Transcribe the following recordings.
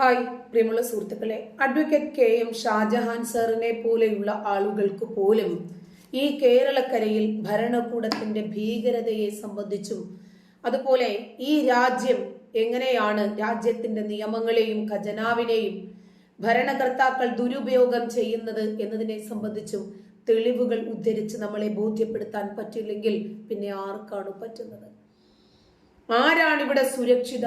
Hi പ്രിയമുള്ള സുഹൃത്തുക്കളെ. Advocate K M Shah Jahan സാറിനെ പോലെയുള്ള ആളുകൾക്ക് പോലും ഈ കേരളക്കരയിൽ ഭരണകൂടത്തിന്റെ ഭീകരതയെ സംബന്ധിച്ചും അതുപോലെ ഈ രാജ്യം എങ്ങനെയാണ് രാജ്യത്തിന്റെ നിയമങ്ങളെയും ഖജനാവിനെയും ഭരണകർത്താക്കൾ ദുരുപയോഗം ചെയ്യുന്നത് എന്നതിനെ സംബന്ധിച്ചും തെളിവുകൾ ഉദ്ധരിച്ച് നമ്മളെ ബോധ്യപ്പെടുത്താൻ പറ്റില്ലെങ്കിൽ പിന്നെ ആർക്കാണ് പറ്റുന്നത്? ആരാണ് ഇവിടെ സുരക്ഷിത?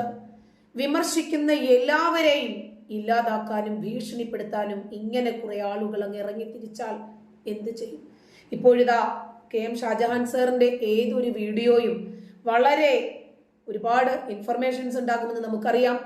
വിമർശിക്കുന്ന എല്ലാവരെയും ഇല്ലാതാക്കാനും ഭീഷണിപ്പെടുത്താനും ഇങ്ങനെ കുറെ ആളുകൾ അങ്ങ് ഇറങ്ങി തിരിച്ചാൽ എന്ത് ചെയ്യും? ഇപ്പോഴിതാ കെ എം ഷാജഹാൻ സാറിന്റെ ഏതൊരു വീഡിയോയും വളരെ ഒരുപാട് ഇൻഫർമേഷൻസ് ഉണ്ടാകുമെന്ന് നമുക്കറിയാം.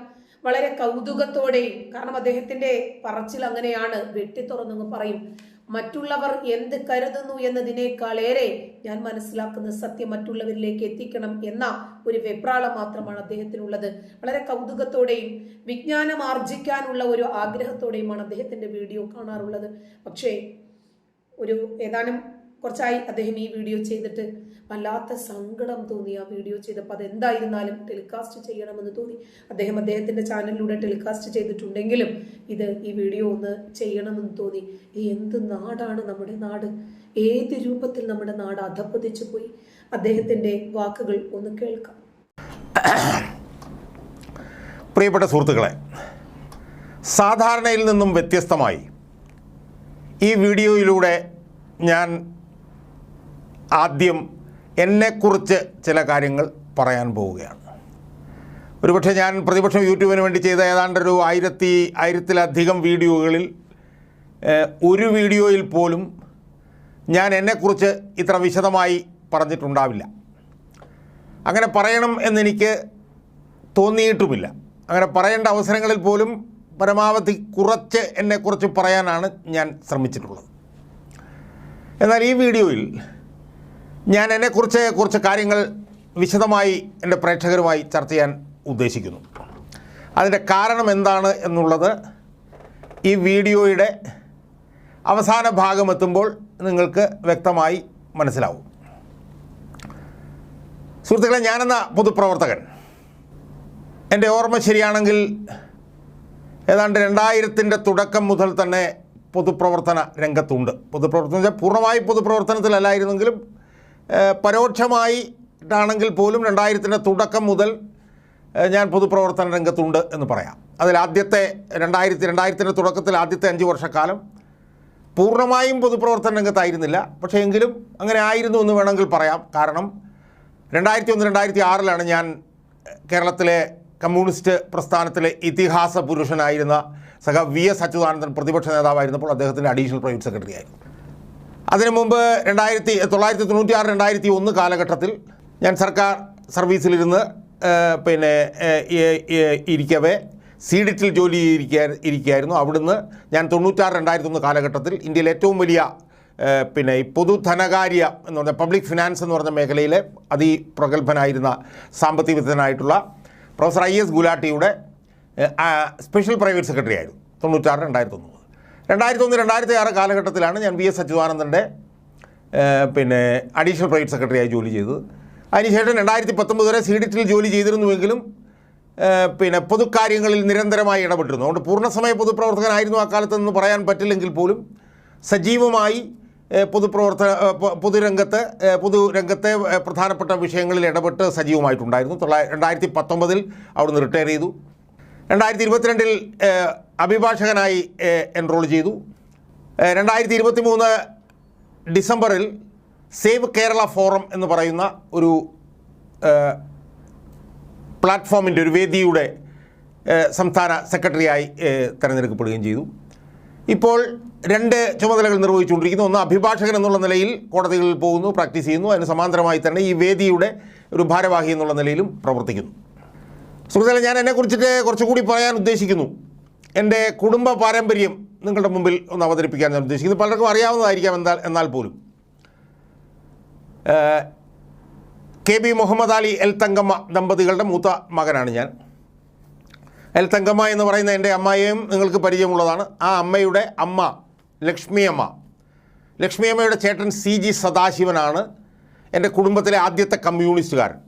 വളരെ കൗതുകത്തോടെയും കാരണം അദ്ദേഹത്തിന്റെ പറച്ചിൽ അങ്ങനെയാണ് വെട്ടിത്തുറന്നങ്ങ് പറയും. മറ്റുള്ളവർ എന്ത് കരുതുന്നു എന്നതിനേക്കാൾ ഏറെ ഞാൻ മനസ്സിലാക്കുന്ന സത്യം മറ്റുള്ളവരിലേക്ക് എത്തിക്കണം എന്ന ഒരു വെപ്രാളം മാത്രമാണ് അദ്ദേഹത്തിനുള്ളത്. വളരെ കൗതുകത്തോടെയും വിജ്ഞാനം ആർജിക്കാനുള്ള ഒരു ആഗ്രഹത്തോടെയുമാണ് അദ്ദേഹത്തിന്റെ വീഡിയോ കാണാറുള്ളത്. പക്ഷേ ഒരു ഏതാനും കുറച്ചായി അദ്ദേഹം ഈ വീഡിയോ ചെയ്തിട്ട് വല്ലാത്ത സങ്കടം തോന്നി. ആ വീഡിയോ ചെയ്തപ്പോൾ അതെന്തായിരുന്നാലും ടെലികാസ്റ്റ് ചെയ്യണമെന്ന് തോന്നി. അദ്ദേഹം അദ്ദേഹത്തിന്റെ ചാനലിലൂടെ ടെലികാസ്റ്റ് ചെയ്തിട്ടുണ്ടെങ്കിലും ഇത് ഈ വീഡിയോ ഒന്ന് ചെയ്യണമെന്ന് തോന്നി. എന്ത് നാടാണ് നമ്മുടെ നാട്? ഏത് രൂപത്തിൽ നമ്മുടെ നാട് അധപ്പതിച്ചു പോയി? അദ്ദേഹത്തിന്റെ വാക്കുകൾ ഒന്ന് കേൾക്കാം. പ്രിയപ്പെട്ട സുഹൃത്തുക്കളെ സാധാരണയിൽ നിന്നും വ്യത്യസ്തമായി ഈ വീഡിയോയിലൂടെ ഞാൻ ആദ്യം എന്നെക്കുറിച്ച് ചില കാര്യങ്ങൾ പറയാൻ പോവുകയാണ്. ഒരുപക്ഷെ ഞാൻ പ്രതിപക്ഷം യൂട്യൂബിന് വേണ്ടി ചെയ്ത ഏതാണ്ട് ഒരു ആയിരത്തി ആയിരത്തിലധികം വീഡിയോകളിൽ ഒരു വീഡിയോയിൽ പോലും ഞാൻ എന്നെക്കുറിച്ച് ഇത്ര വിശദമായി പറഞ്ഞിട്ടുണ്ടാവില്ല. അങ്ങനെ പറയണം എന്നെനിക്ക് തോന്നിയിട്ടുമില്ല. അങ്ങനെ പറയേണ്ട അവസരങ്ങളിൽ പോലും പരമാവധി കുറച്ച് എന്നെക്കുറിച്ച് പറയാനാണ് ഞാൻ ശ്രമിച്ചിട്ടുള്ളത്. എന്നാൽ ഈ വീഡിയോയിൽ ഞാൻ എന്നെക്കുറിച്ച് കുറച്ച് കാര്യങ്ങൾ വിശദമായി എന്റെ പ്രേക്ഷകരുമായി ചർച്ച ചെയ്യാൻ ഉദ്ദേശിക്കുന്നു. അതിന്റെ കാരണം എന്താണ് എന്നുള്ളത് ഈ വീഡിയോയുടെ അവസാന ഭാഗം എത്തുമ്പോൾ നിങ്ങൾക്ക് വ്യക്തമായി മനസ്സിലാവും. സുഹൃത്തുക്കളെ ഞാനെന്ന പൊതുപ്രവർത്തകൻ എന്റെ ഓർമ്മ ശരിയാണെങ്കിൽ ഏതാണ്ട് രണ്ടായിരത്തിന്റെ തുടക്കം മുതൽ തന്നെ പൊതുപ്രവർത്തന രംഗത്തുണ്ട്. പൊതുപ്രവർത്തനം വെച്ചാൽ പൂർണമായി പൊതുപ്രവർത്തനത്തിലല്ലായിരുന്നെങ്കിലും പരോക്ഷമായിട്ടാണെങ്കിൽ പോലും രണ്ടായിരത്തിന്റെ തുടക്കം മുതൽ ഞാൻ പൊതുപ്രവർത്തന രംഗത്തുണ്ട് എന്ന് പറയാം. അതിൽ ആദ്യത്തെ രണ്ടായിരത്തി രണ്ടായിരത്തിന്റെ തുടക്കത്തിൽ ആദ്യത്തെ അഞ്ച് വർഷക്കാലം പൂർണമായും പൊതുപ്രവർത്തന രംഗത്തായിരുന്നില്ല. പക്ഷേ എങ്കിലും അങ്ങനെ ആയിരുന്നു എന്ന് വേണമെങ്കിൽ പറയാം. കാരണം രണ്ടായിരത്തി ഒന്ന് രണ്ടായിരത്തി ആറിലാണ് ഞാൻ കേരളത്തിലെ കമ്മ്യൂണിസ്റ്റ് പ്രസ്ഥാനത്തിലെ ഇതിഹാസ പുരുഷനായിരുന്ന സഹ വി എസ് അച്യുതാനന്ദൻ പ്രതിപക്ഷ നേതാവായിരുന്നപ്പോൾ അദ്ദേഹത്തിന്റെ അഡീഷണൽ പ്രൈവറ്റ് സെക്രട്ടറി ആയിരുന്നു അതിനു മുമ്പ് രണ്ടായിരത്തി തൊള്ളായിരത്തി തൊണ്ണൂറ്റി ആറ് രണ്ടായിരത്തി ഒന്ന് കാലഘട്ടത്തിൽ ഞാൻ സർക്കാർ സർവീസിലിരുന്ന് പിന്നെ ഇരിക്കവേ സീഡിറ്റിൽ ജോലി ഇരിക്കുക ഇരിക്കുകയായിരുന്നു അവിടുന്ന് ഞാൻ തൊണ്ണൂറ്റാറ് രണ്ടായിരത്തി ഒന്ന് കാലഘട്ടത്തിൽ ഇന്ത്യയിലെ ഏറ്റവും വലിയ പിന്നെ ഈ പൊതുധനകാര്യ എന്ന് പറഞ്ഞ പബ്ലിക് ഫിനാൻസ് എന്ന് പറഞ്ഞ മേഖലയിലെ അതിപ്രഗത്ഭനായിരുന്ന സാമ്പത്തിക വിദഗ്ധനായിട്ടുള്ള പ്രൊഫസർ ഐ എസ് ഗുലാട്ടിയുടെ സ്പെഷ്യൽ പ്രൈവറ്റ് സെക്രട്ടറി ആയിരുന്നു. തൊണ്ണൂറ്റാറ് രണ്ടായിരത്തി ഒന്ന്. രണ്ടായിരത്തി ഒന്ന് രണ്ടായിരത്തി ആറ് കാലഘട്ടത്തിലാണ് ഞാൻ വി എസ് അച്യുതാനന്ദന്റെ പിന്നെ അഡീഷണൽ പ്രൈവറ്റ് സെക്രട്ടറിയായി ജോലി ചെയ്തത്. അതിനുശേഷം രണ്ടായിരത്തി പത്തൊമ്പത് വരെ സീഡിറ്റിൽ ജോലി ചെയ്തിരുന്നുവെങ്കിലും പിന്നെ പൊതുക്കാര്യങ്ങളിൽ നിരന്തരമായി ഇടപെട്ടിരുന്നു. അതുകൊണ്ട് പൂർണസമയ പൊതുപ്രവർത്തകനായിരുന്നു ആ കാലത്തെന്ന് പറയാൻ പറ്റില്ലെങ്കിൽ പോലും സജീവമായി പൊതുപ്രവർത്ത പൊതുരംഗത്ത് പൊതുരംഗത്തെ പ്രധാനപ്പെട്ട വിഷയങ്ങളിൽ ഇടപെട്ട് സജീവമായിട്ടുണ്ടായിരുന്നു. തൊള്ളായിരത്തി രണ്ടായിരത്തി പത്തൊമ്പതിൽ അവിടുന്ന് റിട്ടയർ ചെയ്തു. രണ്ടായിരത്തി ഇരുപത്തിരണ്ടിൽ അഭിഭാഷകനായി എൻറോൾ ചെയ്തു. രണ്ടായിരത്തി ഇരുപത്തി മൂന്ന് ഡിസംബറിൽ സേവ് കേരള ഫോറം എന്ന് പറയുന്ന ഒരു പ്ലാറ്റ്ഫോമിന്റെ ഒരു വേദിയുടെ സംസ്ഥാന സെക്രട്ടറിയായി തിരഞ്ഞെടുക്കപ്പെടുകയും ചെയ്തു. ഇപ്പോൾ രണ്ട് ചുമതലകൾ നിർവഹിച്ചുകൊണ്ടിരിക്കുന്നു. ഒന്ന് അഭിഭാഷകൻ എന്നുള്ള നിലയിൽ കോടതികളിൽ പോകുന്നു പ്രാക്ടീസ് ചെയ്യുന്നു. അതിന് സമാന്തരമായി തന്നെ ഈ വേദിയുടെ ഒരു ഭാരവാഹി എന്നുള്ള നിലയിലും പ്രവർത്തിക്കുന്നു. സുഹൃത്തുക്കളെ ഞാൻ എന്നെക്കുറിച്ചിട്ട് കുറച്ചുകൂടി പറയാൻ ഉദ്ദേശിക്കുന്നു. എന്റെ കുടുംബ പാരമ്പര്യം നിങ്ങളുടെ മുമ്പിൽ ഒന്ന് അവതരിപ്പിക്കാൻ ഞാൻ ഉദ്ദേശിക്കുന്നു. പലർക്കും അറിയാവുന്നതായിരിക്കാം എന്നാൽ എന്നാൽ പോലും. K B Muhammad Ali L Thankamma ദമ്പതികളുടെ മൂത്ത മകനാണ് ഞാൻ. എൽ തങ്കമ്മ എന്ന് പറയുന്ന എന്റെ അമ്മയെയും നിങ്ങൾക്ക് പരിചയമുള്ളതാണ്. ആ അമ്മയുടെ അമ്മ ലക്ഷ്മിയമ്മ ലക്ഷ്മിയമ്മയുടെ ചേട്ടൻ സി ജി സദാശിവനാണ്. എന്റെ കുടുംബത്തിലെ ആദ്യത്തെ കമ്മ്യൂണിസ്റ്റുകാരൻ.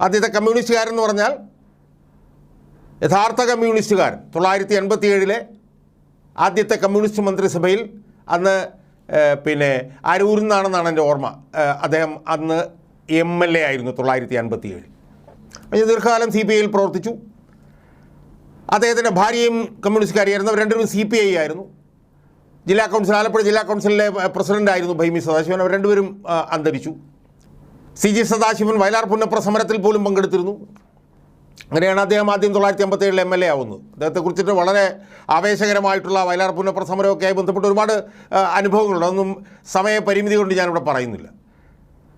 ആദ്യത്തെ കമ്മ്യൂണിസ്റ്റുകാരെന്ന് പറഞ്ഞാൽ യഥാർത്ഥ കമ്മ്യൂണിസ്റ്റുകാർ. തൊള്ളായിരത്തി എൺപത്തി ഏഴിലെ ആദ്യത്തെ കമ്മ്യൂണിസ്റ്റ് മന്ത്രിസഭയിൽ അന്ന് പിന്നെ അരൂരിൽ നിന്നാണെന്നാണ് എന്റെ ഓർമ്മ. അദ്ദേഹം അന്ന് എം എൽ എ ആയിരുന്നു തൊള്ളായിരത്തി അൻപത്തി ഏഴിൽ കഴിഞ്ഞ ദീർഘകാലം സി പി ഐയിൽ പ്രവർത്തിച്ചു. അദ്ദേഹത്തിന്റെ ഭാര്യയും കമ്മ്യൂണിസ്റ്റുകാരിയായിരുന്നു. അവർ രണ്ടുപേരും സി പി ഐ ആയിരുന്നു. ജില്ലാ കൗൺസിൽ ആലപ്പുഴ ജില്ലാ കൗൺസിലിലെ പ്രസിഡന്റായിരുന്നു ഭൈമി സദാശിവൻ. അവർ രണ്ടുപേരും അന്തരിച്ചു. സി ജി സദാശിവൻ വയലാർ പുന്നപ്ര സമരത്തിൽ പോലും പങ്കെടുത്തിരുന്നു. അങ്ങനെയാണ് അദ്ദേഹം ആദ്യം തൊള്ളായിരത്തി അമ്പത്തി ഏഴിൽ എം എൽ എ ആവുന്നത്. അദ്ദേഹത്തെ കുറിച്ചിട്ട് വളരെ ആവേശകരമായിട്ടുള്ള വയലാർ പുന്നപ്ര സമരമൊക്കെ ആയി ബന്ധപ്പെട്ട് ഒരുപാട് അനുഭവങ്ങളുണ്ട്. അതൊന്നും സമയപരിമിതി കൊണ്ട് ഞാനിവിടെ പറയുന്നില്ല.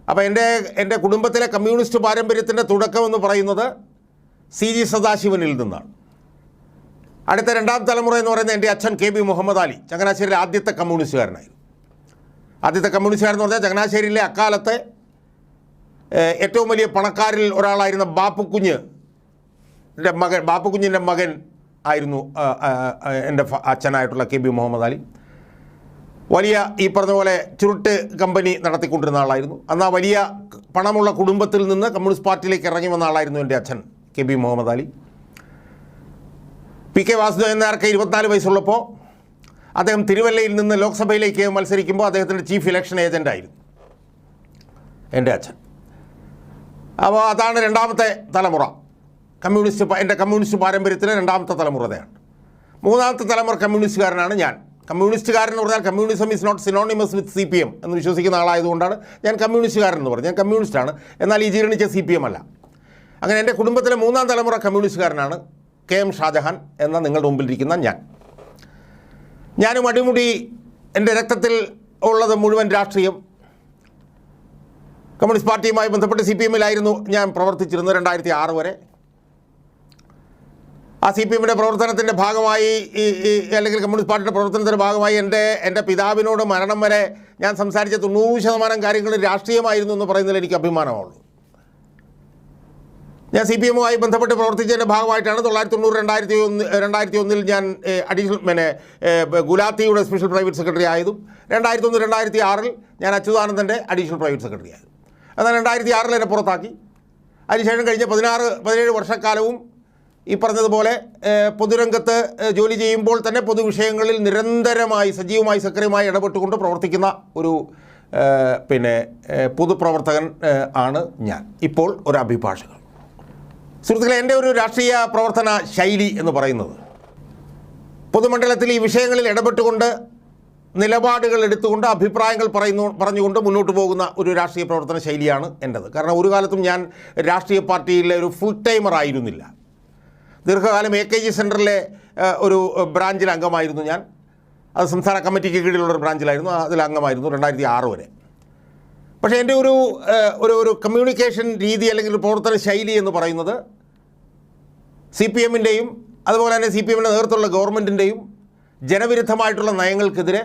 അപ്പോൾ എന്റെ എന്റെ കുടുംബത്തിലെ കമ്മ്യൂണിസ്റ്റ് പാരമ്പര്യത്തിന്റെ തുടക്കം എന്ന് പറയുന്നത് സി ജി സദാശിവനിൽ നിന്നാണ്. അടുത്ത രണ്ടാം തലമുറ എന്ന് പറയുന്നത് എന്റെ അച്ഛൻ കെ ബി മുഹമ്മദ് അലി ചങ്ങനാശ്ശേരിയിലെ ആദ്യത്തെ കമ്മ്യൂണിസ്റ്റുകാരനായിരുന്നു. ആദ്യത്തെ കമ്മ്യൂണിസ്റ്റുകാരൻ എന്ന് പറഞ്ഞാൽ ചങ്ങനാശ്ശേരിയിലെ അക്കാലത്തെ ഏറ്റവും വലിയ പണക്കാരിൽ ഒരാളായിരുന്ന ബാപ്പുക്കുഞ്ഞ് എന്റെ മകൻ ബാപ്പുകുഞ്ഞിന്റെ മകൻ ആയിരുന്നു എന്റെ അച്ഛനായിട്ടുള്ള കെ ബി മുഹമ്മദ് അലി. വലിയ ഈ പറഞ്ഞ പോലെ ചുരുട്ട് കമ്പനി നടത്തിക്കൊണ്ടിരുന്ന ആളായിരുന്നു. അന്ന് ആ വലിയ പണമുള്ള കുടുംബത്തിൽ നിന്ന് കമ്മ്യൂണിസ്റ്റ് പാർട്ടിയിലേക്ക് ഇറങ്ങി വന്ന ആളായിരുന്നു എന്റെ അച്ഛൻ K B Muhammad Ali. P K Vasudevan നായർക്ക് ഇരുപത്തിനാല് വയസ്സുള്ളപ്പോൾ അദ്ദേഹം തിരുവല്ലയിൽ നിന്ന് ലോക്സഭയിലേക്ക് മത്സരിക്കുമ്പോൾ അദ്ദേഹത്തിന്റെ ചീഫ് ഇലക്ഷൻ ഏജന്റായിരുന്നു എന്റെ അച്ഛൻ. അപ്പോൾ അതാണ് രണ്ടാമത്തെ തലമുറ. കമ്മ്യൂണിസ്റ്റ് എന്റെ കമ്മ്യൂണിസ്റ്റ് പാരമ്പര്യത്തിലെ രണ്ടാമത്തെ തലമുറയാണ് മൂന്നാമത്തെ തലമുറ കമ്മ്യൂണിസ്റ്റുകാരനാണ് ഞാൻ. കമ്മ്യൂണിസ്റ്റുകാരൻ എന്ന് പറഞ്ഞാൽ communism is not synonymous with C P M എന്ന് വിശ്വസിക്കുന്ന ആളായതുകൊണ്ടാണ് ഞാൻ കമ്മ്യൂണിസ്റ്റുകാരൻ എന്ന് പറഞ്ഞു ഞാൻ കമ്മ്യൂണിസ്റ്റാണ്. എന്നാൽ ഈ ജീർണിച്ച സി പി എം അല്ല. അങ്ങനെ എന്റെ കുടുംബത്തിലെ മൂന്നാം തലമുറ കമ്മ്യൂണിസ്റ്റുകാരനാണ് കെ എം ഷാജഹാൻ എന്ന നിങ്ങളുടെ മുമ്പിലിരിക്കുന്ന ഞാൻ. ഞാനും അടിമുടി എന്റെ രക്തത്തിൽ ഉള്ളത് മുഴുവൻ രാഷ്ട്രീയം. കമ്മ്യൂണിസ്റ്റ് പാർട്ടിയുമായി ബന്ധപ്പെട്ട് സി പി എമ്മിലായിരുന്നു ഞാൻ പ്രവർത്തിച്ചിരുന്നത് രണ്ടായിരത്തി ആറ് വരെ. ആ സി പി എമ്മിന്റെ പ്രവർത്തനത്തിന്റെ ഭാഗമായി ഈ അല്ലെങ്കിൽ കമ്മ്യൂണിസ്റ്റ് പാർട്ടിയുടെ പ്രവർത്തനത്തിന്റെ ഭാഗമായി എന്റെ എന്റെ പിതാവിനോട് മരണം വരെ ഞാൻ സംസാരിച്ച തൊണ്ണൂറ് ശതമാനം കാര്യങ്ങൾ രാഷ്ട്രീയമായിരുന്നു എന്ന് പറയുന്നതിൽ എനിക്ക് അഭിമാനമുള്ളൂ ഞാൻ സി പി എമ്മുമായി ബന്ധപ്പെട്ട് പ്രവർത്തിച്ചതിന്റെ ഭാഗമായിട്ടാണ് തൊള്ളായിരത്തി തൊണ്ണൂറ് രണ്ടായിരത്തി ഒന്ന് രണ്ടായിരത്തി ഒന്നിൽ ഞാൻ അഡീഷണൽ പിന്നെ ഗുലാത്തിയുടെ സ്പെഷ്യൽ പ്രൈവറ്റ് സെക്രട്ടറി ആയതും രണ്ടായിരത്തി ഒന്ന് രണ്ടായിരത്തി ആറിൽ ഞാൻ അച്യുതാനന്ദന്റെ അഡീഷണൽ പ്രൈവറ്റ് സെക്രട്ടറി ആയതും. എന്നാൽ രണ്ടായിരത്തി ആറിൽ എന്നെ പുറത്താക്കി. അതിനുശേഷം കഴിഞ്ഞ പതിനാറ് പതിനേഴ് വർഷക്കാലവും ഈ പറഞ്ഞതുപോലെ പൊതുരംഗത്ത് ജോലി ചെയ്യുമ്പോൾ തന്നെ പൊതുവിഷയങ്ങളിൽ നിരന്തരമായി സജീവമായി സക്രിയമായി ഇടപെട്ടുകൊണ്ട് പ്രവർത്തിക്കുന്ന ഒരു പിന്നെ പൊതുപ്രവർത്തകൻ ആണ് ഞാൻ. ഇപ്പോൾ ഒരു അഭിഭാഷകൻ. സുഹൃത്തുക്കളെ എന്റെ ഒരു രാഷ്ട്രീയ പ്രവർത്തന ശൈലി എന്ന് പറയുന്നത് പൊതുമണ്ഡലത്തിൽ ഈ വിഷയങ്ങളിൽ ഇടപെട്ടുകൊണ്ട് നിലപാടുകൾ എടുത്തുകൊണ്ട് അഭിപ്രായങ്ങൾ പറയുന്നു പറഞ്ഞുകൊണ്ട് മുന്നോട്ട് പോകുന്ന ഒരു രാഷ്ട്രീയ പ്രവർത്തന ശൈലിയാണ് എന്റെത്. കാരണം ഒരു കാലത്തും ഞാൻ രാഷ്ട്രീയ പാർട്ടിയിലെ ഒരു ഫുൾ ടൈമർ ആയിരുന്നില്ല. ദീർഘകാലം എ കെ ജി സെന്ററിലെ ഒരു ബ്രാഞ്ചിൽ അംഗമായിരുന്നു ഞാൻ. അത് സംസ്ഥാന കമ്മിറ്റിക്ക് കീഴിലുള്ള ഒരു ബ്രാഞ്ചിലായിരുന്നു. അതിൽ അംഗമായിരുന്നു രണ്ടായിരത്തി ആറ് വരെ. പക്ഷേ എന്റെ ഒരു ഒരു ഒരു കമ്മ്യൂണിക്കേഷൻ രീതി അല്ലെങ്കിൽ പ്രവർത്തന ശൈലി എന്ന് പറയുന്നത് സി പി എമ്മിന്റെയും അതുപോലെ തന്നെ സി പി എമ്മിന്റെ നേതൃത്വമുള്ള ഗവൺമെന്റിന്റെയും ജനവിരുദ്ധമായിട്ടുള്ള നയങ്ങൾക്കെതിരെ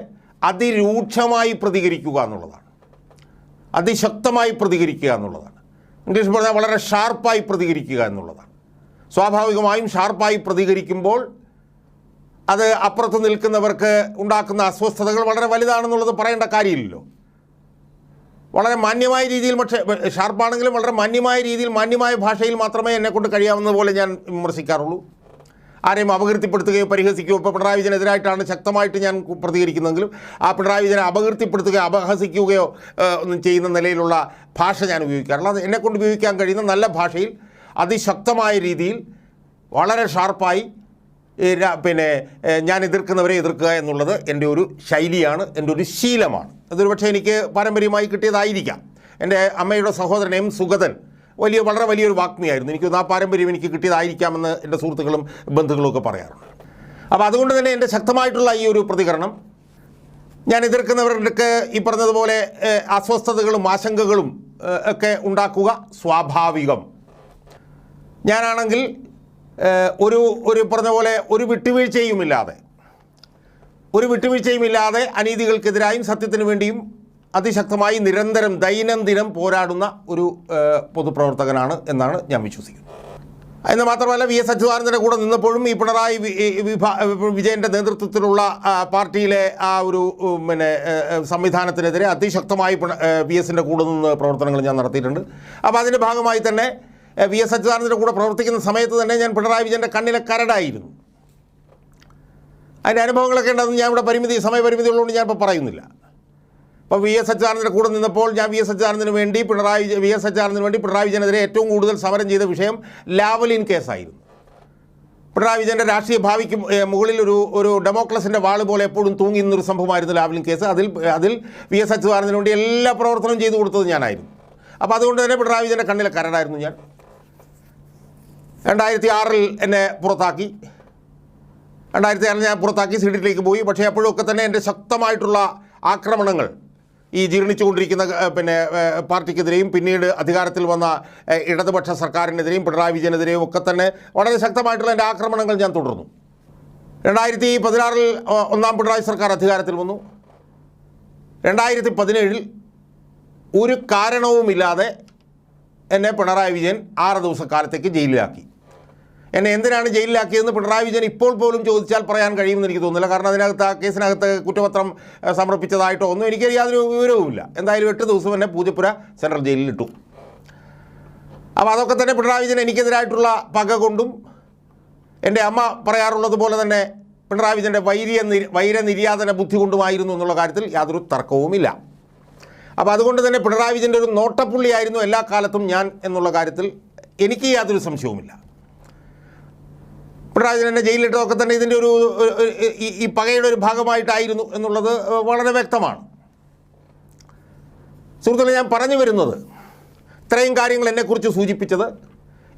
അതിരൂക്ഷമായി പ്രതികരിക്കുക എന്നുള്ളതാണ്. അതിശക്തമായി പ്രതികരിക്കുക എന്നുള്ളതാണ്. ഇംഗ്ലീഷ് പറഞ്ഞാൽ വളരെ ഷാർപ്പായി പ്രതികരിക്കുക എന്നുള്ളതാണ്. സ്വാഭാവികമായും ഷാർപ്പായി പ്രതികരിക്കുമ്പോൾ അത് അപ്പുറത്ത് നിൽക്കുന്നവർക്ക് ഉണ്ടാക്കുന്ന അസ്വസ്ഥതകൾ വളരെ വലുതാണെന്നുള്ളത് പറയേണ്ട കാര്യമില്ലല്ലോ. വളരെ മാന്യമായ രീതിയിൽ പക്ഷേ ഷാർപ്പാണെങ്കിലും വളരെ മാന്യമായ രീതിയിൽ മാന്യമായ ഭാഷയിൽ മാത്രമേ എന്നെക്കൊണ്ട് കഴിയാവുന്ന പോലെ ഞാൻ വിമർശിക്കാറുള്ളൂ. ആരെയും അപകീർത്തിപ്പെടുത്തുകയോ പരിഹസിക്കുകയോ ഇപ്പോൾ പിണറായി വിജയനെതിരായിട്ടാണ് ശക്തമായിട്ട് ഞാൻ പ്രതികരിക്കുന്നതെങ്കിലും ആ പിണറായി വിജയനെ അപകീർത്തിപ്പെടുത്തുകയോ അപഹസിക്കുകയോ ഒന്നും ചെയ്യുന്ന നിലയിലുള്ള ഭാഷ ഞാൻ ഉപയോഗിക്കാറില്ല. അത് എന്നെക്കൊണ്ട് ഉപയോഗിക്കാൻ കഴിയുന്ന നല്ല ഭാഷയിൽ അതിശക്തമായ രീതിയിൽ വളരെ ഷാർപ്പായി പിന്നെ ഞാൻ എതിർക്കുന്നവരെ എതിർക്കുക എന്നുള്ളത് എന്റെ ഒരു ശൈലിയാണ് എന്റെ ഒരു ശീലമാണ്. അതൊരു പക്ഷേ എനിക്ക് പാരമ്പര്യമായി കിട്ടിയതായിരിക്കാം. എന്റെ അമ്മയുടെ സഹോദരൻ എം സുഗതൻ വലിയ വളരെ വലിയൊരു വാഗ്മിയായിരുന്നു. എനിക്ക് ആ പാരമ്പര്യം എനിക്ക് കിട്ടിയതായിരിക്കാമെന്ന് എന്റെ സുഹൃത്തുക്കളും ബന്ധുക്കളും ഒക്കെ പറയാറുണ്ട്. അപ്പോൾ അതുകൊണ്ട് തന്നെ എന്റെ ശക്തമായിട്ടുള്ള ഈ ഒരു പ്രതികരണം ഞാൻ എതിർക്കുന്നവർക്ക് ഈ പറഞ്ഞതുപോലെ അസ്വസ്ഥതകളും ആശങ്കകളും ഒക്കെ ഉണ്ടാക്കുക സ്വാഭാവികം. ഞാനാണെങ്കിൽ ഒരു ഒരു പറഞ്ഞ പോലെ ഒരു വിട്ടുവീഴ്ചയുമില്ലാതെ ഒരു വിട്ടുവീഴ്ചയുമില്ലാതെ അനീതികൾക്കെതിരായും സത്യത്തിന് വേണ്ടിയും അതിശക്തമായി നിരന്തരം ദൈനംദിനം പോരാടുന്ന ഒരു പൊതുപ്രവർത്തകനാണ് എന്നാണ് ഞാൻ വിശ്വസിക്കുന്നത് എന്ന് മാത്രമല്ല വി എസ് അച്യുതാനന്ദന്റെ കൂടെ നിന്നപ്പോഴും ഈ പിണറായി വിജയന്റെ നേതൃത്വത്തിലുള്ള പാർട്ടിയിലെ ആ ഒരു പിന്നെ സംവിധാനത്തിനെതിരെ അതിശക്തമായി വി എസിന്റെ കൂടെ നിന്ന് പ്രവർത്തനങ്ങൾ ഞാൻ നടത്തിയിട്ടുണ്ട്. അപ്പോൾ അതിന്റെ ഭാഗമായി തന്നെ വി എസ് അച്യുതാനന്ദന്റെ കൂടെ പ്രവർത്തിക്കുന്ന സമയത്ത് തന്നെ ഞാൻ പിണറായി വിജയന്റെ കണ്ണിലെ കരടായിരുന്നു. അതിന്റെ അനുഭവങ്ങളൊക്കെ ഉണ്ടെന്ന് ഞാൻ ഇവിടെ പരിമിതി സമയപരിമിതി ഉള്ളതുകൊണ്ട് ഞാൻ ഇപ്പോൾ പറയുന്നില്ല. അപ്പോൾ വി എസ് അച്യുതാനന്ദന്റെ കൂടെ നിന്നപ്പോൾ ഞാൻ വി എസ് അച്യുതാനന്ദന് വേണ്ടി പിണറായി വി എസ് അച്യുതാനന്ദന് വേണ്ടി പിണറായി വിജയനെതിരെ ഏറ്റവും കൂടുതൽ സമരം ചെയ്ത വിഷയം ലാവലിൻ കേസായിരുന്നു. പിണറായി വിജയന്റെ രാഷ്ട്രീയ ഭാവിക്ക് മുകളിൽ ഒരു ഒരു ഡെമോക്രസിന്റെ വാൾ പോലെ എപ്പോഴും തൂങ്ങി നിന്നൊരു സംഭവമായിരുന്നു ലാവലിൻ കേസ്. അതിൽ അതിൽ വി എസ് അച്യുതാനന്ദന് വേണ്ടി എല്ലാ പ്രവർത്തനവും ചെയ്തു കൊടുത്തത് ഞാനായിരുന്നു. അപ്പോൾ അതുകൊണ്ട് തന്നെ പിണറായി വിജയന്റെ കണ്ണിലെ കരടായിരുന്നു ഞാൻ. രണ്ടായിരത്തി ആറിൽ എന്നെ പുറത്താക്കി. രണ്ടായിരത്തി ആറിൽ ഞാൻ പുറത്താക്കി സീഡിലേക്ക് പോയി. പക്ഷേ അപ്പോഴൊക്കെ തന്നെ എന്റെ ശക്തമായിട്ടുള്ള ആക്രമണങ്ങൾ ഈ ജീർണിച്ചുകൊണ്ടിരിക്കുന്ന പിന്നെ പാർട്ടിക്കെതിരെയും പിന്നീട് അധികാരത്തിൽ വന്ന ഇടതുപക്ഷ സർക്കാരിനെതിരെയും പിണറായി വിജയനെതിരെയും ഒക്കെ തന്നെ വളരെ ശക്തമായിട്ടുള്ള എന്റെ ആക്രമണങ്ങൾ ഞാൻ തുടർന്നു. രണ്ടായിരത്തി പതിനാറിൽ ഒന്നാം പിണറായി സർക്കാർ അധികാരത്തിൽ വന്നു. രണ്ടായിരത്തി പതിനേഴിൽ ഒരു കാരണവുമില്ലാതെ എന്നെ പിണറായി വിജയൻ ആറ് ദിവസക്കാലത്തേക്ക് ജയിലിലാക്കി. എന്നെ എന്തിനാണ് ജയിലിലാക്കിയതെന്ന് പിണറായി വിജയൻ ഇപ്പോൾ പോലും ചോദിച്ചാൽ പറയാൻ കഴിയുമെന്ന് എനിക്ക് തോന്നുന്നില്ല. കാരണം അതിനകത്ത് ആ കേസിനകത്ത് കുറ്റപത്രം സമർപ്പിച്ചതായിട്ടോ ഒന്നും എനിക്ക് യാതൊരു വിവരവുമില്ല. എന്തായാലും എട്ട് ദിവസം എന്നെ പൂജപ്പുര സെൻട്രൽ ജയിലിൽ ഇട്ടു. അപ്പോൾ അതൊക്കെ തന്നെ പിണറായി വിജയൻ എനിക്കെതിരായിട്ടുള്ള പക കൊണ്ടും എന്റെ അമ്മ പറയാറുള്ളത് പോലെ തന്നെ പിണറായി വിജയന്റെ വൈര്യ വൈര വൈരനിര്യാതന ബുദ്ധി കൊണ്ടുമായിരുന്നു എന്നുള്ള കാര്യത്തിൽ യാതൊരു തർക്കവുമില്ല. അപ്പോൾ അതുകൊണ്ട് തന്നെ പിണറായി വിജയന്റെ ഒരു നോട്ടപ്പുള്ളിയായിരുന്നു എല്ലാ കാലത്തും ഞാൻ എന്നുള്ള കാര്യത്തിൽ എനിക്ക് യാതൊരു സംശയവുമില്ല. പിണറായി തന്നെ ജയിലിട്ടതൊക്കെ തന്നെ ഇതിന്റെ ഒരു ഈ പകയുടെ ഒരു ഭാഗമായിട്ടായിരുന്നു എന്നുള്ളത് വളരെ വ്യക്തമാണ്. സുഹൃത്തുക്കളെ ഞാൻ പറഞ്ഞു വരുന്നത് ഇത്രയും കാര്യങ്ങൾ എന്നെക്കുറിച്ച് സൂചിപ്പിച്ചത്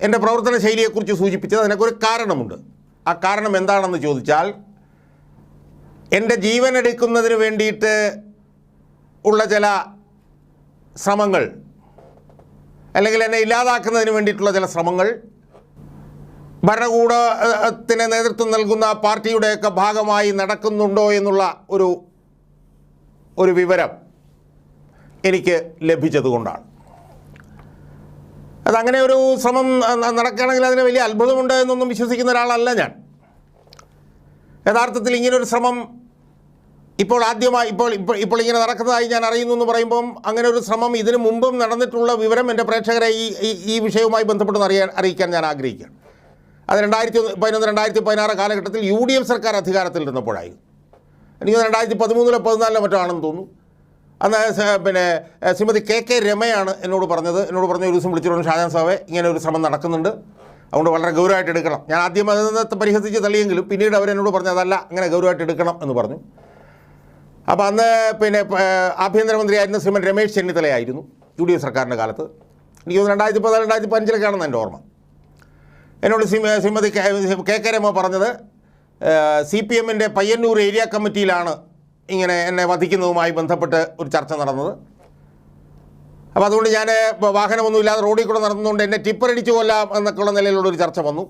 എന്റെ പ്രവർത്തന ശൈലിയെക്കുറിച്ച് സൂചിപ്പിച്ചത് അതിനൊക്കെ കാരണമുണ്ട്. ആ കാരണം എന്താണെന്ന് ചോദിച്ചാൽ എന്റെ ജീവൻ എടുക്കുന്നതിന് വേണ്ടിയിട്ട് ഉള്ള ചില ശ്രമങ്ങൾ അല്ലെങ്കിൽ എന്നെ ഇല്ലാതാക്കുന്നതിന് വേണ്ടിയിട്ടുള്ള ചില ശ്രമങ്ങൾ ഭരണകൂടത്തിന് നേതൃത്വം നൽകുന്ന പാർട്ടിയുടെയൊക്കെ ഭാഗമായി നടക്കുന്നുണ്ടോ എന്നുള്ള ഒരു ഒരു വിവരം എനിക്ക് ലഭിച്ചതുകൊണ്ടാണ്. അതങ്ങനെ ഒരു ശ്രമം നടക്കുകയാണെങ്കിൽ അതിന് വലിയ അത്ഭുതമുണ്ട് എന്നൊന്നും വിശ്വസിക്കുന്ന ഒരാളല്ല ഞാൻ. യഥാർത്ഥത്തിൽ ഇങ്ങനൊരു ശ്രമം ഇപ്പോൾ ആദ്യമായി ഇപ്പോൾ ഇപ്പോൾ ഇപ്പോൾ ഇങ്ങനെ നടക്കുന്നതായി ഞാൻ അറിയുന്നു എന്ന് പറയുമ്പം അങ്ങനെ ഒരു ശ്രമം ഇതിനു മുമ്പും നടന്നിട്ടുള്ള വിവരം എന്റെ പ്രേക്ഷകരെ ഈ ഈ- വിഷയവുമായി ബന്ധപ്പെട്ട് അറിയാൻ അറിയിക്കാൻ ഞാൻ ആഗ്രഹിക്കുകയാണ്. അത് രണ്ടായിരത്തി പതിനൊന്ന് രണ്ടായിരത്തി പതിനാറ് കാലഘട്ടത്തിൽ യു ഡി എഫ് സർക്കാർ അധികാരത്തിൽ ഇരുന്നപ്പോഴായിരുന്നു എനിക്ക് രണ്ടായിരത്തി പതിമൂന്നിലോ പതിനാലിലോ മറ്റോ ആണെന്ന് തോന്നുന്നു. അന്ന് പിന്നെ ശ്രീമതി കെ കെ രമയാണ് എന്നോട് പറഞ്ഞത്. എന്നോട് പറഞ്ഞ ഒരു ദിവസം വിളിച്ചിട്ടുണ്ട് ഷാജാൻ സാവെ ഇങ്ങനെ ഒരു ശ്രമം നടക്കുന്നുണ്ട്. അതുകൊണ്ട് വളരെ ഗൗരവമായിട്ട് എടുക്കണം. ഞാൻ ആദ്യം അതിനകത്ത് പരിഹസിച്ച് തള്ളിയെങ്കിലും പിന്നീട് അവരെന്നോട് പറഞ്ഞു അതല്ല അങ്ങനെ ഗൗരവമായിട്ട് എടുക്കണം എന്ന് പറഞ്ഞു. അപ്പോൾ അന്ന് പിന്നെ ആഭ്യന്തരമന്ത്രിയായിരുന്ന ശ്രീമൻ രമേശ് ചെന്നിത്തലയായിരുന്നു യു ഡി എഫ് സർക്കാരിന്റെ കാലത്ത്. എനിക്ക് തോന്നുന്നു രണ്ടായിരത്തി പതിനാല് രണ്ടായിരത്തി പതിനഞ്ചിലൊക്കെയാണെന്ന് എന്റെ ഓർമ്മ. എന്നോട് ശ്രീമ- ശ്രീമതി കെ കെ രമ പറഞ്ഞത് സി പി എമ്മിന്റെ പയ്യന്നൂർ ഏരിയ കമ്മിറ്റിയിലാണ് ഇങ്ങനെ എന്നെ വധിക്കുന്നതുമായി ബന്ധപ്പെട്ട് ഒരു ചർച്ച നടന്നത്. അപ്പോൾ അതുകൊണ്ട് ഞാൻ വാഹനമൊന്നും ഇല്ലാതെ റോഡിൽ കൂടെ നടന്നുകൊണ്ട് എന്നെ ടിപ്പറടിച്ചു കൊല്ലാം എന്നൊക്കെയുള്ള നിലയിലുള്ള ഒരു ചർച്ച വന്നു.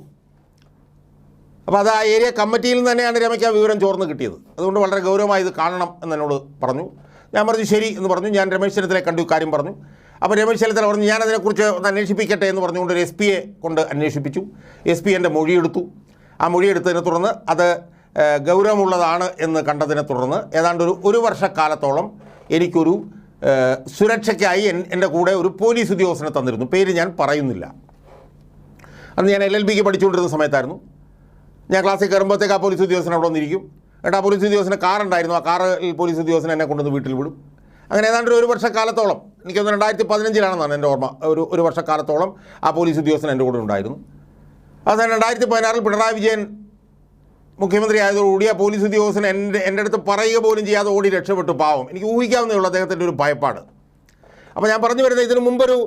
അപ്പോൾ അത് ആ ഏരിയ കമ്മിറ്റിയിൽ നിന്ന് തന്നെയാണ് രമയ്ക്ക് ആ വിവരം ചോർന്ന് കിട്ടിയത്. അതുകൊണ്ട് വളരെ ഗൗരവമായി ഇത് കാണണം എന്ന് എന്നോട് പറഞ്ഞു. ഞാൻ പറഞ്ഞു ശരി എന്ന് പറഞ്ഞു. ഞാൻ രമേശ് ചെന്നിത്തലെ കണ്ടു കാര്യം പറഞ്ഞു. അപ്പോൾ രമേശ് ചെന്നിത്തല പറഞ്ഞു ഞാനതിനെക്കുറിച്ച് ഒന്ന് അന്വേഷിപ്പിക്കട്ടെ എന്ന് പറഞ്ഞുകൊണ്ട് ഒരു എസ് പിയെ കൊണ്ട് അന്വേഷിപ്പിച്ചു. എസ് പി എന്റെ മൊഴിയെടുത്തു. ആ മൊഴിയെടുത്തതിനെ തുടർന്ന് അത് ഗൗരവമുള്ളതാണ് എന്ന് കണ്ടതിനെ തുടർന്ന് ഏതാണ്ട് ഒരു ഒരു വർഷക്കാലത്തോളം എനിക്കൊരു സുരക്ഷയ്ക്കായി എൻ- എന്റെ കൂടെ ഒരു പോലീസ് ഉദ്യോഗസ്ഥനെ തന്നിരുന്നു. പേര് ഞാൻ പറയുന്നില്ല. അന്ന് ഞാൻ എൽ എൽ ബിക്ക് പഠിച്ചുകൊണ്ടിരുന്ന സമയത്തായിരുന്നു. ഞാൻ ക്ലാസ്സിൽ കയറുമ്പോഴത്തേക്ക് ആ പോലീസ് ഉദ്യോഗസ്ഥൻ അവിടെ വന്നിരിക്കും. എന്നിട്ട് ആ പോലീസ് ഉദ്യോഗസ്ഥന് കാറുണ്ടായിരുന്നു ആ കാറിൽ പോലീസ് ഉദ്യോഗസ്ഥൻ എന്നെ കൊണ്ടുവന്ന് വീട്ടിൽ വിടും. അങ്ങനെ ഏതാണ്ട് ഒരു വർഷക്കാലത്തോളം എനിക്കൊന്ന് രണ്ടായിരത്തി പതിനഞ്ചിലാണെന്നാണ് എന്റെ ഓർമ്മ ഒരു ഒരു വർഷക്കാലത്തോളം ആ പോലീസ് ഉദ്യോഗസ്ഥൻ എന്റെ കൂടെ ഉണ്ടായിരുന്നു. അവസാനം രണ്ടായിരത്തി പതിനാറിൽ പിണറായി വിജയൻ മുഖ്യമന്ത്രി ആയതോടുകൂടി ആ പോലീസ് ഉദ്യോഗസ്ഥൻ എന്റെ എന്റെ അടുത്ത് പറയുക പോലും ചെയ്യാതെ ഓടി രക്ഷപ്പെട്ടു പാവം. എനിക്ക് ഊഹിക്കാവുന്നേ ഉള്ളൂ അദ്ദേഹത്തിന്റെ ഒരു ഭയപ്പാട്. അപ്പോൾ ഞാൻ പറഞ്ഞു വരുന്നത് ഇതിനു മുമ്പൊരു